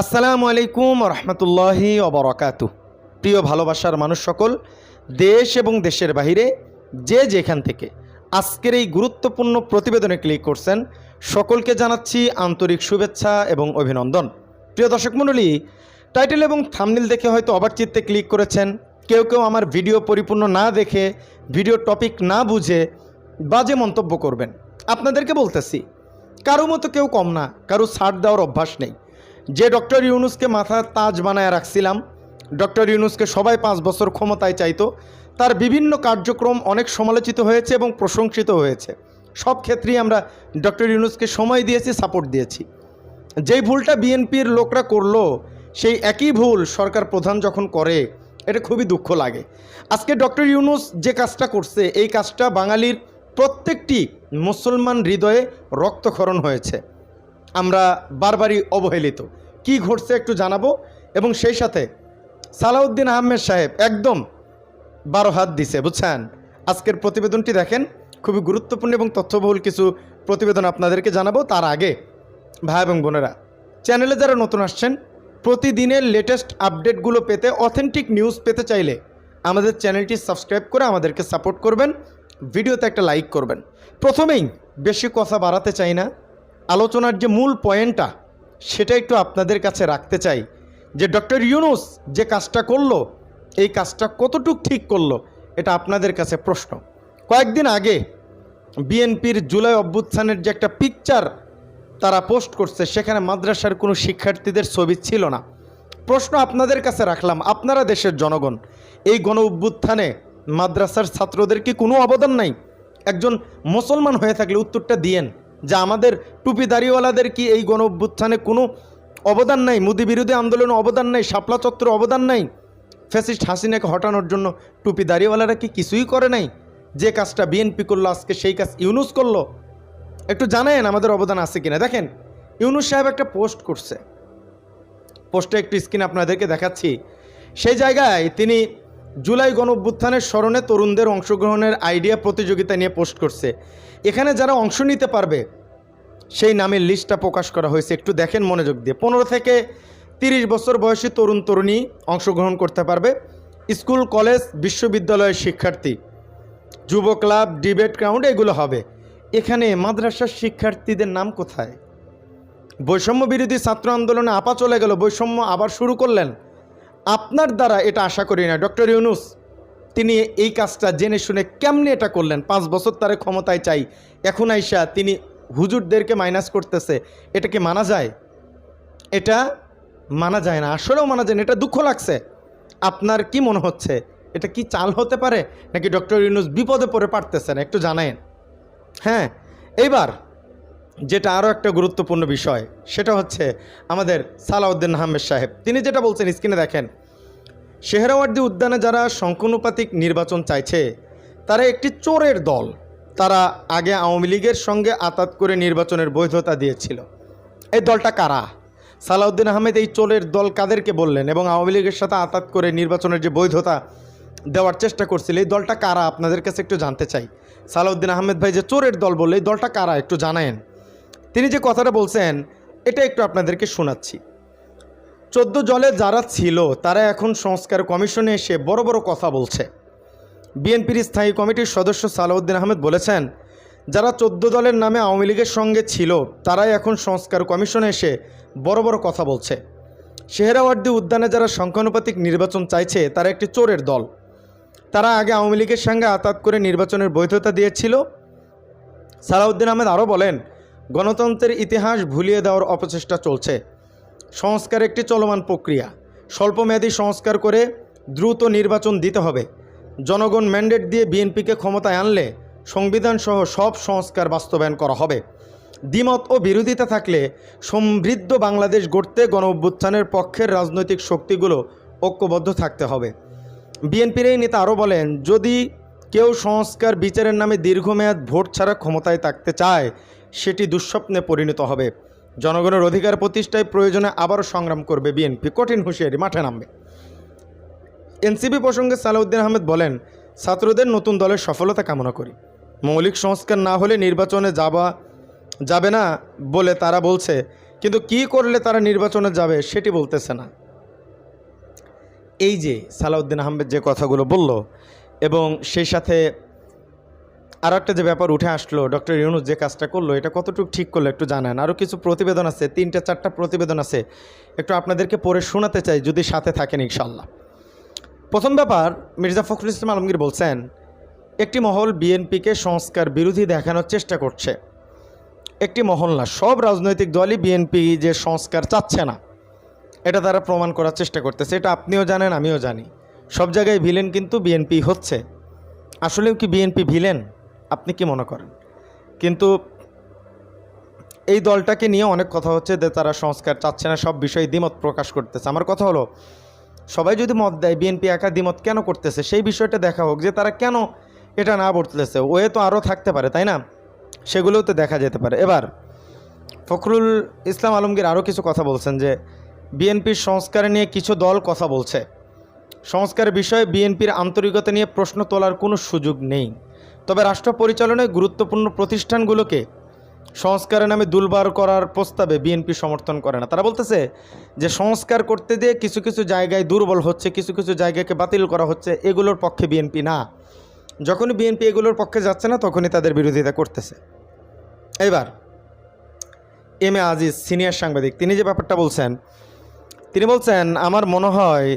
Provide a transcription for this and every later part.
আসসালামু আলাইকুম রহমতুল্লাহি অবরকাতু প্রিয় ভালোবাসার মানুষ সকল, দেশ এবং দেশের বাহিরে যে যেখান থেকে আজকের এই গুরুত্বপূর্ণ প্রতিবেদনে ক্লিক করছেন, সকলকে জানাচ্ছি আন্তরিক শুভেচ্ছা এবং অভিনন্দন। প্রিয় দর্শক মণ্ডলী টাইটেল এবং থামনিল দেখে হয়তো অবাক চিত্তে ক্লিক করেছেন। কেউ কেউ আমার ভিডিও পরিপূর্ণ না দেখে ভিডিও টপিক না বুঝে বাজে মন্তব্য করবেন। আপনাদেরকে বলতেছি, কারও মতো কেউ কম না, কারও ছাড় দেওয়ার অভ্যাস নেই। যে ডক্টর ইউনুসকে মাথার তাজ বানায় রাখছিলাম, ডক্টর ইউনুসকে সবাই পাঁচ বছর ক্ষমতায় চাইতো, তার বিভিন্ন কার্যক্রম অনেক সমালোচিত হয়েছে এবং প্রশংসিত হয়েছে। সব ক্ষেত্রেই আমরা ডক্টর ইউনুসকে সময় দিয়েছি সাপোর্ট দিয়েছি। যেই ভুলটা বিএনপির লোকরা করল, সেই একই ভুল সরকার প্রধান যখন করে, এটা খুবই দুঃখ লাগে। আজকে ডক্টর ইউনুস যে কাজটা করছে, এই কাজটা বাঙালির প্রত্যেকটি মুসলমান হৃদয়ে রক্তক্ষরণ হয়েছে। আমরা বারবারই অবহেলিত। কি ঘটছে একটু জানাব? এবং সেই সাথে সালাউদ্দিন আহমেদ সাহেব একদম বারো হাত দিছে, বুঝছেন? আজকের প্রতিবেদনটি দেখেন, খুবই গুরুত্বপূর্ণ এবং তথ্যবহুল কিছু প্রতিবেদন আপনাদেরকে জানাব তার আগে। ভাই এবং বোনেরা, চ্যানেলে যারা নতুন আসছেন, প্রতিদিনের লেটেস্ট আপডেটগুলো পেতে অথেন্টিক নিউজ পেতে চাইলে আমাদের চ্যানেলটি সাবস্ক্রাইব করে আমাদেরকে সাপোর্ট করবেন, ভিডিওতে একটা লাইক করবেন। প্রথমেই বেশি কথা বাড়াতে চাই না আলোচনার যে মূল পয়েন্টটা, সেটা একটু আপনাদের কাছে রাখতে চাই যে ডক্টর ইউনুস যে কাজটা করল, এই কাজটা কতটুক ঠিক করল, এটা আপনাদের কাছে প্রশ্ন। কয়েকদিন আগে বিএনপির জুলাই অভ্যুত্থানের যে একটা পিকচার তারা পোস্ট করছে, সেখানে মাদ্রাসার কোনো শিক্ষার্থীদের ছবি ছিল না। প্রশ্ন আপনাদের কাছে রাখলাম, আপনারা দেশের জনগণ, এই গণ অভ্যুত্থানে মাদ্রাসার ছাত্রদের কি কোনো অবদান নাই? একজন মুসলমান হয়ে থাকলে উত্তরটা দিয়েন। যে আমাদের টুপি দাড়িওয়ালাদের কি এই গণ অভ্যুত্থানে কোনো অবদান নাই? মুদি বিরোধী আন্দোলনে অবদান নাই, শাপলা চত্বরে অবদান নাই? ফ্যাসিস্ট হাসিনাকে হটানোর জন্য টুপি দাড়িওয়ালারা কি কিছুই করে নাই? যে কাজটা বিএনপি করল, আজকে সেই কাজ ইউনুস করল। একটু জানেন আমাদের অবদান আছে কিনা। দেখেন, ইউনুস সাহেব একটা পোস্ট করছে। পোস্টে একটু স্ক্রিন আপনাদেরকে দেখাচ্ছি। সেই জায়গায় তিনি জুলাই গণ অভ্যুত্থানের স্মরণে তরুণদের অংশগ্রহণের আইডিয়া প্রতিযোগিতা নিয়ে পোস্ট করছে। এখানে যারা অংশ নিতে পারবে, সেই নামের লিস্টটা প্রকাশ করা হয়েছে। একটু দেখেন মনোযোগ দিয়ে। পনেরো থেকে তিরিশ বছর বয়সী তরুণ, তরুণী অংশগ্রহণ করতে পারবে। স্কুল, কলেজ, বিশ্ববিদ্যালয়ের শিক্ষার্থী যুব ক্লাব, ডিবেট গ্রাউন্ড, এগুলো হবে। এখানে মাদ্রাসার শিক্ষার্থীদের নাম কোথায়? বৈষম্য বিরোধী ছাত্র আন্দোলনে আপা চলে গেল, বৈষম্য আবার শুরু করলেন। আপনার দ্বারা এটা আশা করি না। ডক্টর ইউনুস তিনি এই কাজটা জেনে শুনে কেমনে এটা করলেন? পাঁচ বছর তারে ক্ষমতায় চাই। এখন আইসা তিনি হুজুরদেরকে মাইনাস করতেছে। এটা কি মানা যায়? এটা মানা যায় না। আসলেও মানা যায় না। এটা দুঃখ লাগছে। আপনার কি মনে হচ্ছে? এটা কি চাল হতে পারে? নাকি ডক্টর ইউনুস বিপদে পড়ে পারতেছেন? একটু জানায়েন। হ্যাঁ এইবার যেটা আরও একটা গুরুত্বপূর্ণ বিষয়, সেটা হচ্ছে আমাদের সালাউদ্দিন আহমেদ সাহেব। তিনি যেটা বলছেন, স্ক্রিনে দেখেন। শেহরাওয়ার্দী উদ্যানে যারা সংখ্যানুপাতিক নির্বাচন চাইছে, তারা একটি চোরের দল। তারা আগে আওয়ামী লীগের সঙ্গে আতাত করে নির্বাচনের বৈধতা দিয়েছিল। এই দলটা কারা? সালাউদ্দিন আহমেদ এই চোরের দল কাদেরকে বললেন এবং আওয়ামী লীগের সাথে আতাত করে নির্বাচনের যে বৈধতা দেওয়ার চেষ্টা করছিল, এই দলটা কারা? আপনাদের কাছে একটু জানতে চাই। সালাউদ্দিন আহমেদ ভাই যে চোরের দল বললে, এই দলটা কারা? একটু জানায়েন। তিনি যে কথাটা বলছেন, এটা একটু আপনাদেরকে শোনাচ্ছি। চোদ্দ জলে যারা ছিল, তারা এখন সংস্কার কমিশনে এসে বড় বড় কথা বলছে। বিএনপির স্থায়ী কমিটির সদস্য সালাউদ্দিন আহমেদ বলেছেন, যারা চোদ্দ দলের নামে আওয়ামী লীগের সঙ্গে ছিল, তারাই এখন সংস্কার কমিশনে এসে বড় বড় কথা বলছে। শেহরাওয়ার্দী উদ্যানে যারা সংখ্যানুপাতিক নির্বাচন চাইছে, তারা একটি চোরের দল। তারা আগে আওয়ামী লীগের সঙ্গে আতাত করে নির্বাচনের বৈধতা দিয়েছিল। সালাউদ্দিন আহমেদ আরও বলেন, গণতন্ত্রের ইতিহাস ভুলিয়ে দেওয়ার অপচেষ্টা চলছে। সংস্কার একটি চলমান প্রক্রিয়া। স্বল্পমেয়াদী সংস্কার করে দ্রুত নির্বাচন দিতে হবে। জনগণ ম্যান্ডেট দিয়ে বিএনপিকে ক্ষমতায় আনলে সংবিধান সহ সব সংস্কার বাস্তবায়ন করা হবে। দ্বিমত ও বিরোধিতা থাকলে সমৃদ্ধ বাংলাদেশ গড়তে গণ অভ্যুত্থানের পক্ষের রাজনৈতিক শক্তিগুলো ঐক্যবদ্ধ থাকতে হবে। বিএনপির এই নেতা আরও বলেন, যদি কেউ সংস্কার বিচারের নামে দীর্ঘমেয়াদ ভোট ছাড়া ক্ষমতায় থাকতে চায়, সেটি দুঃস্বপ্নে পরিণত হবে। জনগণের অধিকার প্রতিষ্ঠায় প্রয়োজনে আবারও সংগ্রাম করবে বিএনপি। কঠিন হুঁশিয়ারি, মাঠে নামবে। এনসিপি প্রসঙ্গে সালাউদ্দিন আহমেদ বলেন, ছাত্রদের নতুন দলের সফলতা কামনা করি। মৌলিক সংস্কার না হলে নির্বাচনে যাবা, যাবে না বলে তারা বলছে, কিন্তু কি করলে তারা নির্বাচনে যাবে সেটি বলতেছে না। এই যে সালাউদ্দিন আহমেদ যে কথাগুলো বলল এবং সেই সাথে আর একটা যে ব্যাপার উঠে আসলো, ডক্টর ইউনুস যে কাজটা করল, এটা কতটুকু ঠিক করল একটু জানান? আরও কিছু প্রতিবেদন আছে, তিনটা, চারটা প্রতিবেদন আছে। একটু আপনাদেরকে পড়ে শোনাতে চাই, যদি সাথে থাকেন ইনশাল্লাহ প্রথম ব্যাপার, মির্জা ফখরুল ইসলাম আলমগীর বলছেন, একটি মহল বিএনপিকে সংস্কার বিরোধী দেখানোর চেষ্টা করছে। একটি মহল না, সব রাজনৈতিক দলই বিএনপি যে সংস্কার চাচ্ছে না, এটা তারা প্রমাণ করার চেষ্টা করতেছে। এটা আপনিও জানেন, আমিও জানি। সব জায়গায় ভিলেন কিন্তু বিএনপি হচ্ছে। আসলেও কি বিএনপি ভিলেন? আপনি কি মনে করেন? কিন্তু এই দলটাকে নিয়ে অনেক কথা হচ্ছে যে তারা সংস্কার চাচ্ছে না, সব বিষয়ে দ্বিমত প্রকাশ করতেছে। আমার কথা হলো, সবাই যদি মত দেয়, বিএনপি একা দ্বিমত কেন করতেছে? সেই বিষয়টা দেখা হোক যে তারা কেন এটা না বলতেছে। ওয়ে তো আরও থাকতে পারে, তাই না? সেগুলোও তো দেখা যেতে পারে। এবার ফখরুল ইসলাম আলমগীর আরও কিছু কথা বলছেন যে, বিএনপির সংস্কার নিয়ে কিছু দল কথা বলছে। সংস্কার বিষয়ে বিএনপির আন্তরিকতা নিয়ে প্রশ্ন তোলার কোনো সুযোগ নেই। তবে রাষ্ট্র পরিচালনায় গুরুত্বপূর্ণ প্রতিষ্ঠানগুলোকে সংস্কারের নামে দুলবার করার প্রস্তাবে বিএনপি সমর্থন করে না। তারা বলতেছে যে সংস্কার করতে দিয়ে কিছু কিছু জায়গায় দুর্বল হচ্ছে, কিছু কিছু জায়গাকে বাতিল করা হচ্ছে, এগুলোর পক্ষে বিএনপি না। যখনই বিএনপি এগুলোর পক্ষে যাচ্ছে না, তখনই তাদের বিরোধিতা করতেছে। এবার এম এ আজিজ, সিনিয়র সাংবাদিক, তিনি যে ব্যাপারটা বলছেন, তিনি বলছেন, আমার মনে হয়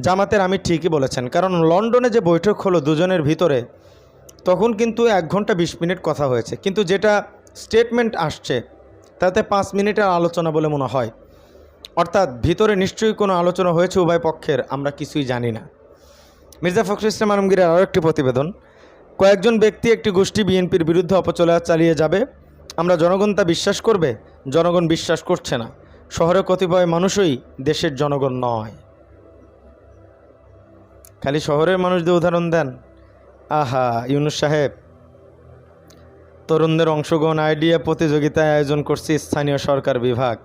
জামাতের আমি ঠিকই বলেছেন। কারণ লন্ডনে যে বৈঠক হলো দুজনের ভিতরে তখন কিন্তু এক ঘণ্টা বিশ মিনিট কথা হয়েছে। কিন্তু যেটা স্টেটমেন্ট আসছে, তাতে পাঁচ মিনিটের আলোচনা বলে মনে হয়। অর্থাৎ ভিতরে নিশ্চয়ই কোনো আলোচনা হয়েছে উভয় পক্ষের, আমরা কিছুই জানি না। মির্জা ফখরুল ইসলাম আলমগীরের আরও একটি প্রতিবেদন, কয়েকজন ব্যক্তি একটি গোষ্ঠী বিএনপির বিরুদ্ধে অপচলা চালিয়ে যাবে। আমরা জনগণ তা বিশ্বাস করবে, জনগণ বিশ্বাস করছে না। শহরে কতিপয় মানুষই দেশের জনগণ নয়। খালি শহরের মানুষদের উদাহরণ দেন। আহা, ইউনুস সাহেব, তরুণদের অংশগ্রহণ আইডিয়া প্রতিযোগিতায় আয়োজন করছে স্থানীয় সরকার বিভাগ।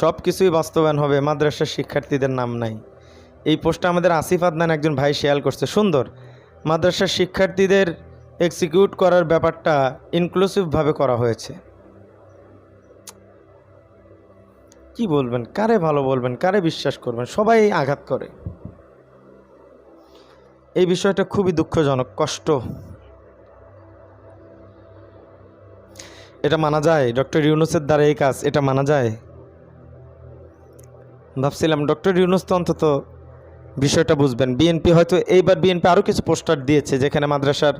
সব কিছুই বাস্তবায়ন হবে, মাদ্রাসার শিক্ষার্থীদের নাম নাই। এই পোস্টটা আমাদের আসিফ আদনান একজন ভাই শেয়াল করছে। সুন্দর, মাদ্রাসার শিক্ষার্থীদের এক্সিকিউট করার ব্যাপারটা ইনক্লুসিভভাবে করা হয়েছে। কি বলবেন, কারে ভালো বলবেন, কারে বিশ্বাস করবেন, সবাই আঘাত করে। এই বিষয়টা খুবই দুঃখজনক, কষ্ট। এটা মানা যায়? ডক্টর ইউনুসের দ্বারা এই কাজ, এটা মানা যায়? ভাবছিলাম, ডক্টর ইউনুস তো অন্তত বিষয়টা বুঝবেন। বিএনপি হয়তো এইবার বিএনপি আরও কিছু পোস্টার দিয়েছে, যেখানে মাদ্রাসার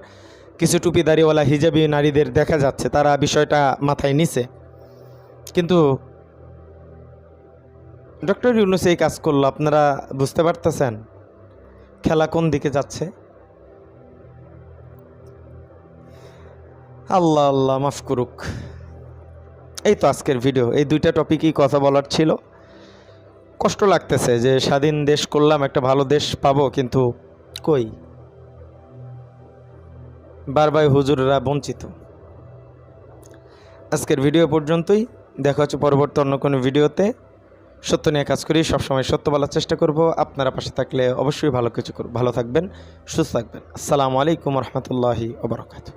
কিছু টুপি দাড়িওয়ালা হিজাবি নারীদের দেখা যাচ্ছে, তারা বিষয়টা মাথায় নিছে। কিন্তু ডক্টর ইউনুস এই কাজ করল, আপনারা বুঝতে পারতেছেন? খেলা কোন দিকে যাচ্ছে? আল্লাহ আল্লাহ, মাফ করুক। এই তো আজকের ভিডিও এই দুইটা টপিকই কথা বলার ছিল। কষ্ট লাগতেছে যে স্বাধীন দেশ করলাম, একটা ভালো দেশ পাবো, কিন্তু কই? বারবার হুজুররা বঞ্চিত। আজকের ভিডিও পর্যন্তই। দেখা হচ্ছে পরবর্তী অন্য কোনো ভিডিওতে সত্য নিয়ে কাজ করি, সবসময় সত্য বলার চেষ্টা করব। আপনারা পাশে থাকলে অবশ্যই ভালো কিছু ভালো থাকবেন, সুস্থ থাকবেন। আসসালামু আলাইকুম রহমতুল্লাহি ওবরাকাতু